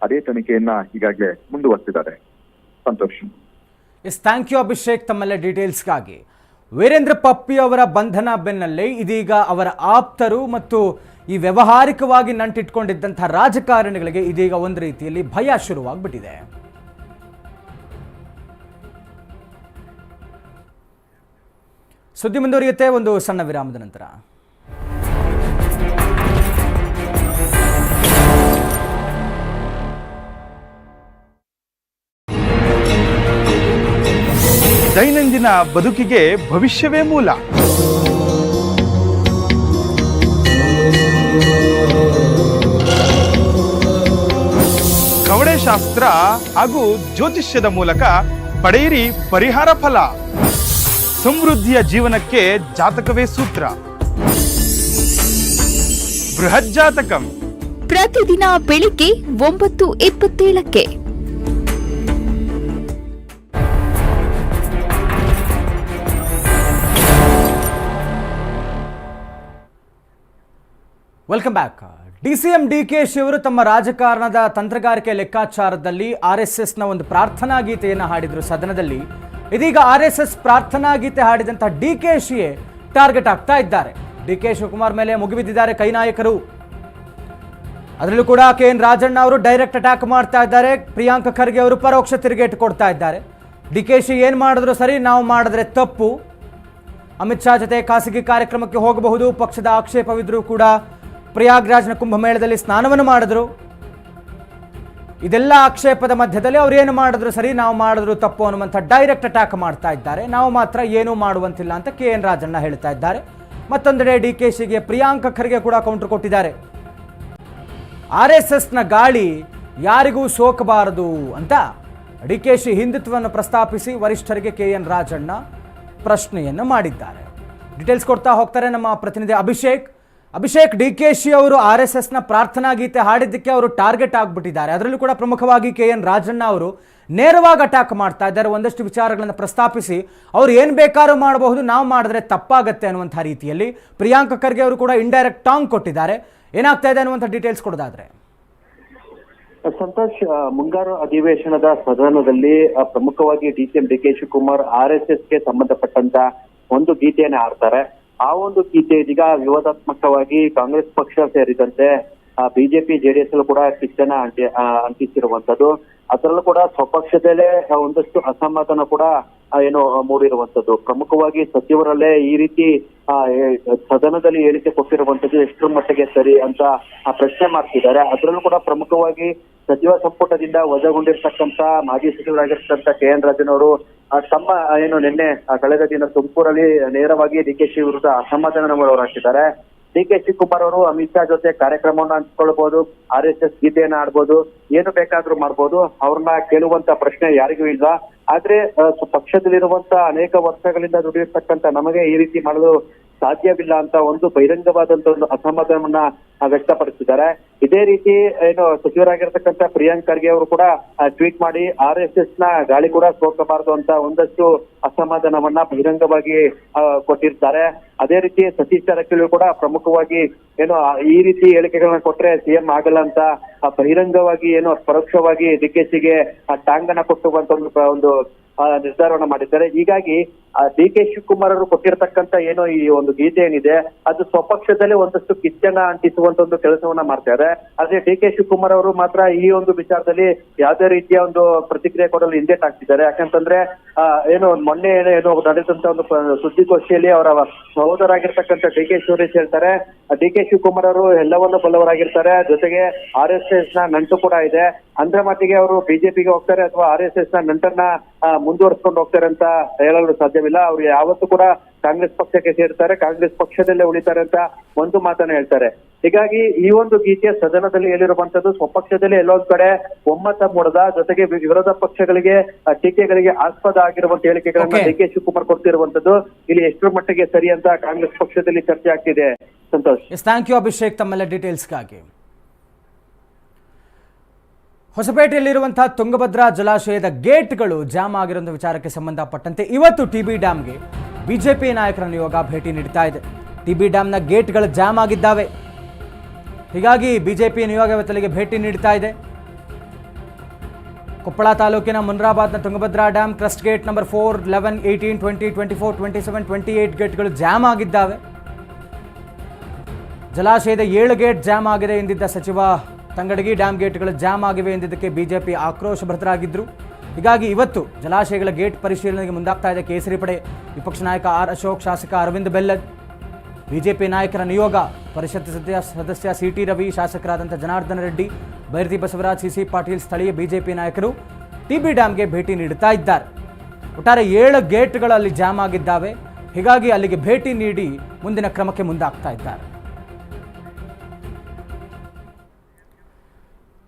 ಅದೇ ತನಿಖೆಯನ್ನ ಈಗಾಗಲೇ ಮುಂದುವರೆಸಿದ್ದಾರೆ. Santosh. Yes thank you Abhishek ತಮ್ಮೆಲ್ಲ ಡೀಟೇಲ್ಸ್ಗಾಗಿ ವೀರೇಂದ್ರ ಪಪ್ಪಿ ಅವರ ಬಂಧನ ಬೆನ್ನಲ್ಲೇ ಇದೀಗ ಅವರ ಆಪ್ತರು ಮತ್ತು ಈ ವ್ಯವಹಾರಿಕವಾಗಿ ನಂಟಿಟ್ಕೊಂಡಿದ್ದಂಥ ರಾಜಕಾರಣಿಗಳಿಗೆ ಇದೀಗ ಒಂದು ರೀತಿಯಲ್ಲಿ ಭಯ ಶುರುವಾಗ್ಬಿಟ್ಟಿದೆ. ಸುದ್ದಿ ಮುಂದುವರಿಯುತ್ತೆ ಒಂದು ಸಣ್ಣ ವಿರಾಮದ ನಂತರ. ದೈನಂದಿನ ಬದುಕಿಗೆ ಭವಿಷ್ಯವೇ ಮೂಲ. ಕವಡೆಶಾಸ್ತ್ರ ಹಾಗೂ ಜ್ಯೋತಿಷ್ಯದ ಮೂಲಕ ಪಡೆಯಿರಿ ಪರಿಹಾರ ಫಲ. ಸಮೃದ್ಧಿಯ ಜೀವನಕ್ಕೆ ಜಾತಕವೇ ಸೂತ್ರ. ಬೃಹಜ್ಜಾತಕಂ ಪ್ರತಿದಿನ ಬೆಳಿಗ್ಗೆ ಒಂಬತ್ತು ಇಪ್ಪತ್ತೇಳಕ್ಕೆ. Welcome back D C M D K ಶಿವರು ತಮ್ಮ ರಾಜಕಾರಣದ ತಂತ್ರಗಾರಿಕೆ ಲೆಕ್ಕಾಚಾರದಲ್ಲಿ ಆರ್ ಎಸ್ ಎಸ್ನ ಒಂದು ಪ್ರಾರ್ಥನಾ ಗೀತೆಯನ್ನು ಹಾಡಿದರು ಸದನದಲ್ಲಿ. ಇದೀಗ ಆರ್ ಎಸ್ ಎಸ್ ಪ್ರಾರ್ಥನಾ ಗೀತೆ ಹಾಡಿದಂಥ ಡಿ ಕೆ ಶಿಯೇ ಟಾರ್ಗೆಟ್ ಆಗ್ತಾ ಇದ್ದಾರೆ. ಡಿ ಕೆ ಶಿವಕುಮಾರ್ ಮೇಲೆ ಮುಗಿಬಿದ್ದಿದ್ದಾರೆ ಕೈ ನಾಯಕರು. ಅದರಲ್ಲೂ ಕೂಡ ಕೆ ಎನ್ ರಾಜಣ್ಣ ಅವರು ಡೈರೆಕ್ಟ್ ಅಟ್ಯಾಕ್ ಮಾಡ್ತಾ ಇದ್ದಾರೆ. ಪ್ರಿಯಾಂಕ ಖರ್ಗೆ ಅವರು ಪರೋಕ್ಷ ತಿರುಗೇಟು ಕೊಡ್ತಾ ಇದ್ದಾರೆ. ಡಿ ಕೆ ಶಿ ಏನು ಮಾಡಿದ್ರು ಸರಿ, ನಾವು ಮಾಡಿದ್ರೆ ತಪ್ಪು. ಅಮಿತ್ ಶಾ ಜೊತೆ ಖಾಸಗಿ ಕಾರ್ಯಕ್ರಮಕ್ಕೆ ಹೋಗಬಹುದು, ಪಕ್ಷದ ಆಕ್ಷೇಪವಿದ್ರೂ ಕೂಡ ಪ್ರಯಾಗ್ರಾಜ್ನ ಕುಂಭಮೇಳದಲ್ಲಿ ಸ್ನಾನವನ್ನು ಮಾಡಿದ್ರು. ಇದೆಲ್ಲ ಆಕ್ಷೇಪದ ಮಧ್ಯದಲ್ಲಿ ಅವ್ರು ಏನು ಮಾಡಿದ್ರು? ಸರಿ, ನಾವು ಮಾಡಿದ್ರು ತಪ್ಪು ಅನ್ನುವಂಥ ಡೈರೆಕ್ಟ್ ಅಟ್ಯಾಕ್ ಮಾಡ್ತಾ ಇದ್ದಾರೆ. ನಾವು ಮಾತ್ರ ಏನೂ ಮಾಡುವಂತಿಲ್ಲ ಅಂತ ಕೆ ಎನ್ ರಾಜಣ್ಣ ಹೇಳ್ತಾ ಇದ್ದಾರೆ. ಮತ್ತೊಂದೆಡೆ ಡಿ ಕೆ ಶಿಗೆ ಪ್ರಿಯಾಂಕ ಖರ್ಗೆ ಕೂಡ ಕೌಂಟರ್ ಕೊಟ್ಟಿದ್ದಾರೆ. ಆರ್ ಎಸ್ ಎಸ್ನ ಗಾಳಿ ಯಾರಿಗೂ ಸೋಕಬಾರದು ಅಂತ ಡಿ ಕೆ ಶಿ ಹಿಂದುತ್ವವನ್ನು ಪ್ರಸ್ತಾಪಿಸಿ ವರಿಷ್ಠರಿಗೆ ಕೆ ಎನ್ ರಾಜಣ್ಣ ಪ್ರಶ್ನೆಯನ್ನು ಮಾಡಿದ್ದಾರೆ. ಡೀಟೇಲ್ಸ್ ಕೊಡ್ತಾ ಹೋಗ್ತಾರೆ ನಮ್ಮ ಪ್ರತಿನಿಧಿ Abhishek. Abhishek D K she ಅವರು ಆರ್ ಎಸ್ ಎಸ್ನ ಪ್ರಾರ್ಥನಾ ಗೀತೆ ಹಾಡಿದ್ದಕ್ಕೆ ಅವರು ಟಾರ್ಗೆಟ್ ಆಗಿಬಿಟ್ಟಿದ್ದಾರೆ. ಅದರಲ್ಲೂ ಕೂಡ ಪ್ರಮುಖವಾಗಿ ಕೆ ಎನ್ ರಾಜಣ್ಣ ಅವರು ನೇರವಾಗಿ ಅಟ್ಯಾಕ್ ಮಾಡ್ತಾ ಇದ್ದಾರೆ. ಒಂದಷ್ಟು ವಿಚಾರಗಳನ್ನು ಪ್ರಸ್ತಾಪಿಸಿ ಅವ್ರು ಏನು ಬೇಕಾದ್ರೂ ಮಾಡಬಹುದು, ನಾವು ಮಾಡಿದ್ರೆ ತಪ್ಪಾಗತ್ತೆ ಅನ್ನುವಂಥ ರೀತಿಯಲ್ಲಿ ಪ್ರಿಯಾಂಕ ಖರ್ಗೆ ಅವರು ಕೂಡ ಇಂಡೈರೆಕ್ಟ್ ಟಾಂಗ್ ಕೊಟ್ಟಿದ್ದಾರೆ. ಏನಾಗ್ತಾ ಇದೆ ಅನ್ನುವಂಥ ಡೀಟೇಲ್ಸ್ ಕೊಡೋದಾದ್ರೆ. ಸಂತೋಷ್ ಮುಂಗಾರು ಅಧಿವೇಶನದ ಸದನದಲ್ಲಿ ಪ್ರಮುಖವಾಗಿ D C M D K Shivakumar R S ಎಸ್ಗೆ ಸಂಬಂಧಪಟ್ಟಂತ ಒಂದು ಗೀತೆಯನ್ನು ಆಡ್ತಾರೆ ಆ ಒಂದು ಗೀತೆ ಇದೀಗ ವಿವಾದಾತ್ಮಕವಾಗಿ ಕಾಂಗ್ರೆಸ್ ಪಕ್ಷ ಸೇರಿದಂತೆ ಬಿಜೆಪಿ, ಜೆಡಿಎಸ್ ಅಲ್ಲೂ ಕೂಡ ಕಿಚ್ಚನ ಅಂಟಿ ಅಂಟಿಸಿರುವಂತದ್ದು ಅದರಲ್ಲೂ ಕೂಡ ಸ್ವಪಕ್ಷದಲ್ಲೇ ಒಂದಷ್ಟು ಅಸಮಾಧಾನ ಕೂಡ ಏನು ಮೂಡಿರುವಂತದ್ದು ಪ್ರಮುಖವಾಗಿ ಸಚಿವರಲ್ಲೇ ಈ ರೀತಿ ಸದನದಲ್ಲಿ ಹೇಳಿಕೆ ಕೊಟ್ಟಿರುವಂತದ್ದು ಎಷ್ಟರ ಮಟ್ಟಿಗೆ ಸರಿ ಅಂತ ಪ್ರಶ್ನೆ ಮಾಡ್ತಿದ್ದಾರೆ. ಅದರಲ್ಲೂ ಕೂಡ ಪ್ರಮುಖವಾಗಿ ಸಚಿವ ಸಂಪುಟದಿಂದ ವಜಾಗೊಂಡಿರ್ತಕ್ಕಂತ ಮಾಜಿ ಸಚಿವರಾಗಿರ್ತಕ್ಕಂಥ ಕೆ ಎನ್ ರಾಜನ್ ಅವರು ತಮ್ಮ ಏನು ನಿನ್ನೆ ಕಳೆದ ದಿನ ತುಮಕೂರಲ್ಲಿ ನೇರವಾಗಿ ಡಿ ಕೆ ಶಿ ವಿರುದ್ಧ ಅಸಮಾಧಾನ ಹೊರಹಾಕಿದ್ದಾರೆ ಡಿ ಕೆ ಶಿವಕುಮಾರ್ ಅವರು ಅಮಿತ್ ಶಾ ಜೊತೆ ಕಾರ್ಯಕ್ರಮವನ್ನು ಹಂಚ್ಕೊಳ್ಬಹುದು ಆರ್ ಎಸ್ ಎಸ್ ಗೀತೆಯನ್ನ ಆಡ್ಬೋದು, ಏನು ಬೇಕಾದ್ರೂ ಮಾಡ್ಬೋದು. ಅವ್ರನ್ನ ಕೇಳುವಂತ ಪ್ರಶ್ನೆ ಯಾರಿಗೂ ಇಲ್ಲ. ಆದ್ರೆ ಪಕ್ಷದಲ್ಲಿರುವಂತ ಅನೇಕ ವರ್ಷಗಳಿಂದ ದುಡಿಯಿರ್ತಕ್ಕಂತ ನಮಗೆ ಈ ರೀತಿ ಮಾಡಲು ಸಾಧ್ಯವಿಲ್ಲ ಅಂತ ಒಂದು ಬಹಿರಂಗವಾದಂತ ಒಂದು ಅಸಮಾಧಾನವನ್ನ ವ್ಯಕ್ತಪಡಿಸಿದ್ದಾರೆ. ಇದೇ ರೀತಿ, ಏನು, ಸಚಿವರಾಗಿರ್ತಕ್ಕಂಥ ಪ್ರಿಯಾಂಕ್ ಖರ್ಗೆ ಅವರು ಕೂಡ ಟ್ವೀಟ್ ಮಾಡಿ ಆರ್ ಎಸ್ ಎಸ್ನ ಗಾಳಿ ಕೂಡ ಸೋಕಬಾರದು ಅಂತ ಒಂದಷ್ಟು ಅಸಮಾಧಾನವನ್ನ ಬಹಿರಂಗವಾಗಿ ಕೊಟ್ಟಿರ್ತಾರೆ. ಅದೇ ರೀತಿ ಸತೀಶ್ ಜಾರಕಿಹೊಳಿ ಕೂಡ ಪ್ರಮುಖವಾಗಿ, ಏನು ಈ ರೀತಿ ಹೇಳಿಕೆಗಳನ್ನ ಕೊಟ್ರೆ ಸಿಎಂ ಆಗಲ್ಲ ಅಂತ ಬಹಿರಂಗವಾಗಿ, ಏನು, ಪರೋಕ್ಷವಾಗಿ ಡಿ ಕೆ ಸಿಗೆ ಟಾಂಗನ ಕೊಟ್ಟುವಂತ ಒಂದು ನಿರ್ಧಾರವನ್ನ ಮಾಡಿದ್ದಾರೆ. ಹೀಗಾಗಿ ಡಿ ಕೆ ಶಿವಕುಮಾರ್ ಅವರು ಕೊಟ್ಟಿರ್ತಕ್ಕಂತ ಏನೋ ಈ ಒಂದು ಗೀತೆ ಏನಿದೆ ಅದು ಸ್ವಪಕ್ಷದಲ್ಲೇ ಒಂದಷ್ಟು ಕಿಚ್ಚನ ಅಂಟಿಸುವಂತ ಒಂದು ಕೆಲಸವನ್ನ ಮಾಡ್ತಾರೆ ಆದ್ರೆ ಡಿ ಕೆ ಶಿವಕುಮಾರ್ ಅವರು ಮಾತ್ರ ಈ ಒಂದು ವಿಚಾರದಲ್ಲಿ ಯಾವುದೇ ರೀತಿಯ ಒಂದು ಪ್ರತಿಕ್ರಿಯೆ ಕೊಡಲು ಹಿಂದೇಟಾಗ್ತಿದ್ದಾರೆ ಯಾಕಂತಂದ್ರೆ ಆ, ಏನು ಮೊನ್ನೆ ಏನೋ ಏನೋ ನಡೆದಂತ ಒಂದು ಸುದ್ದಿಗೋಷ್ಠಿಯಲ್ಲಿ ಅವರ ಸಹೋದರಾಗಿರ್ತಕ್ಕಂಥ ಡಿ ಕೆ ಶಿವರೇಶ್ ಹೇಳ್ತಾರೆ ಡಿ ಕೆ ಶಿವಕುಮಾರ್ ಅವರು ಎಲ್ಲವನ್ನು ಬಲ್ಲವರಾಗಿರ್ತಾರೆ. ಜೊತೆಗೆ ಆರ್ ಎಸ್ ಎಸ್ನ ನಂಟು ಕೂಡ ಇದೆ. ಅಂದ್ರೆ ಮಟ್ಟಿಗೆ ಅವರು ಬಿಜೆಪಿಗೆ ಹೋಗ್ತಾರೆ ಅಥವಾ ಆರ್ ಎಸ್ ಎಸ್ನ ನಂಟನ್ನ ಮುಂದುವರಿಸ್ಕೊಂಡು ಹೋಗ್ತಾರೆ ಅಂತ ಹೇಳಲು ಸಾಧ್ಯವಿಲ್ಲ. ಅವ್ರು ಯಾವತ್ತೂ ಕೂಡ ಕಾಂಗ್ರೆಸ್ ಪಕ್ಷಕ್ಕೆ ಸೇರ್ತಾರೆ ಕಾಂಗ್ರೆಸ್ ಪಕ್ಷದಲ್ಲೇ ಉಳಿತಾರೆ ಅಂತ ಒಂದು ಮಾತನ್ನ ಹೇಳ್ತಾರೆ. ಹೀಗಾಗಿ ಈ ಒಂದು ಗೀತೆಯ ಸದನದಲ್ಲಿ ಹೇಳಿರುವಂತದ್ದು ಸ್ವಪಕ್ಷದಲ್ಲಿ ಎಲ್ಲೊಂದ್ ಕಡೆ ಒಮ್ಮತ ಮೂಡದ ಜೊತೆಗೆ ವಿರೋಧ ಪಕ್ಷಗಳಿಗೆ ಟೀಕೆಗಳಿಗೆ ಆಸ್ಪದ ಆಗಿರುವಂತ ಹೇಳಿಕೆಗಳನ್ನ. ಡಿ ಕೆ ಶಿವಕುಮಾರ್ ಕೊಡ್ತಿರುವಂತದ್ದು ಇಲ್ಲಿ ಎಷ್ಟರ ಮಟ್ಟಿಗೆ ಸರಿ ಅಂತ ಕಾಂಗ್ರೆಸ್ ಪಕ್ಷದಲ್ಲಿ ಚರ್ಚೆ ಆಗ್ತಿದೆ. ಸಂತೋಷ್. ಥ್ಯಾಂಕ್ ಯು ಅಭಿಷೇಕ್ ತಮ್ಮೆಲ್ಲ ಡೀಟೇಲ್ಸ್ಗಾಗಿ ಹೊಸಪೇಟೆಯಲ್ಲಿರುವಂತಹ ತುಂಗಭದ್ರಾ ಜಲಾಶಯದ ಗೇಟ್ಗಳು ಜಾಮ್ ಆಗಿರುವಂಥ ವಿಚಾರಕ್ಕೆ ಸಂಬಂಧಪಟ್ಟಂತೆ ಇವತ್ತು ಟಿ ಬಿ ಡ್ಯಾಮ್ಗೆ ಬಿಜೆಪಿ ನಾಯಕರ ನಿಯೋಗ ಭೇಟಿ ನೀಡ್ತಾ ಇದೆ. ಟಿ ಬಿ ಡ್ಯಾಮ್ನ ಗೇಟ್ಗಳು ಜಾಮ್ ಆಗಿದ್ದಾವೆ. ಹೀಗಾಗಿ ಬಿಜೆಪಿ ನಿಯೋಗ ಇವತ್ತಲ್ಲಿಗೆ ಭೇಟಿ ನೀಡ್ತಾ ಇದೆ. ಕೊಪ್ಪಳ ತಾಲೂಕಿನ ಮುನ್ರಾಬಾದ್ನ Tungabhadra dam crest gate number four, eleven, eighteen, twenty twenty four, twenty seven, twenty eight ಗೇಟ್ಗಳು jam ಆಗಿದ್ದಾವೆ. ಜಲಾಶಯದ ಏಳು ಗೇಟ್ ಜಾಮ್ ಆಗಿದೆ ಎಂದಿದ್ದ ಸಚಿವ ತಂಗಡಗಿ ಡ್ಯಾಮ್ ಗೇಟ್ಗಳು ಜಾಮ್ ಆಗಿವೆ ಎಂದಿದ್ದಕ್ಕೆ ಬಿಜೆಪಿ ಆಕ್ರೋಶ ಭರಿತರಾಗಿದ್ದರು ಹೀಗಾಗಿ ಇವತ್ತು ಜಲಾಶಯಗಳ ಗೇಟ್ ಪರಿಶೀಲನೆಗೆ ಮುಂದಾಗ್ತಾ ಇದೆ ಕೇಸರಿ ಪಡೆ ವಿಪಕ್ಷ ನಾಯಕ ಆರ್ ಅಶೋಕ್, ಶಾಸಕ ಅರವಿಂದ್ ಬೆಲ್ಲದ್. ಬಿಜೆಪಿ ನಾಯಕರ ನಿಯೋಗ ಪರಿಷತ್ ಸದಸ್ಯ ಸದಸ್ಯ ಸಿ ಟಿ ರವಿ, ಶಾಸಕರಾದಂಥ ಜನಾರ್ದನ ರೆಡ್ಡಿ, ಬೈರತಿ ಬಸವರಾಜ್ ಸಿ ಸಿ ಪಾಟೀಲ್ ಸ್ಥಳೀಯ ಬಿಜೆಪಿ ನಾಯಕರು ಟಿಬಿ ಡ್ಯಾಮ್ಗೆ ಭೇಟಿ ನೀಡುತ್ತಾ ಇದ್ದಾರೆ. ಒಟ್ಟಾರೆ ಏಳು ಗೇಟ್ಗಳಲ್ಲಿ ಜಾಮ್ ಆಗಿದ್ದಾವೆ. ಹೀಗಾಗಿ ಅಲ್ಲಿಗೆ ಭೇಟಿ ನೀಡಿ ಮುಂದಿನ ಕ್ರಮಕ್ಕೆ ಮುಂದಾಗ್ತಾ ಇದ್ದಾರೆ.